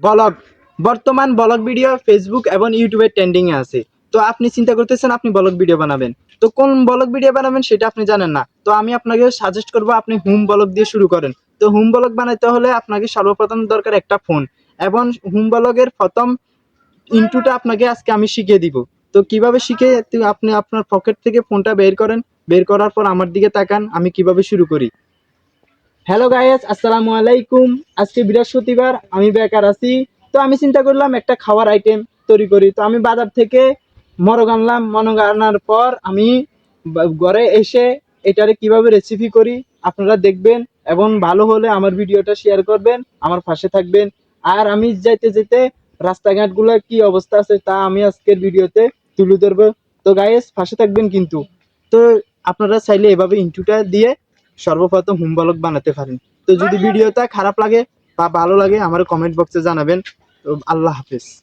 Blog বর্তমান blog video Facebook এবং ইউটিউবে ট্রেন্ডিং এ আছে। তো আপনি চিন্তা করতেছেন আপনি ব্লগ ভিডিও বানাবেন। তো কোন ব্লগ ভিডিও বানাবেন সেটা আপনি জানেন না। তো আমি আপনাকে সাজেস্ট করব আপনি হোম ব্লগ দিয়ে শুরু করেন। তো হোম ব্লগ বানাইতে হলে আপনাকে সর্বপ্রথম দরকার একটা ফোন এবং হোম ব্লগের প্রথম ইন্টুটা আপনাকে আজকে আমি শিখিয়ে দিব। তো কীভাবে শিখে আপনি আপনার পকেট থেকে ফোনটা বের করেন, বের করার পর আমার দিকে তাকান, আমি কীভাবে শুরু করি। হ্যালো গায়েস আসসালামু আলাইকুম আজকে বৃহস্পতিবার, আমি বেকার আছি। তো আমি চিন্তা করলাম, একটা খাওয়ার আইটেম তৈরি করি। তো আমি বাজার থেকে মরগ আনলাম। মরগ আনার পর আমি ঘরে এসে এটারে কীভাবে রেসিপি করি, আপনারা দেখবেন এবং ভালো হলে আমার ভিডিওটা শেয়ার করবেন, আমার পাশে থাকবেন। আর আমি যাইতে যেতে রাস্তাঘাটগুলো কি অবস্থা আছে তা আমি আজকের ভিডিওতে তুলে ধরবো। তো গায়েস পাশে থাকবেন কিন্তু। তো আপনারা চাইলে এভাবে ইন্টুটা দিয়ে সর্বপ্রথম হোম ব্লগ বানাতে পারেন। তো যদি ভিডিওটা খারাপ লাগে বা ভালো লাগে, আমার কমেন্ট বক্সে জানাবেন। তো আল্লাহ হাফেজ।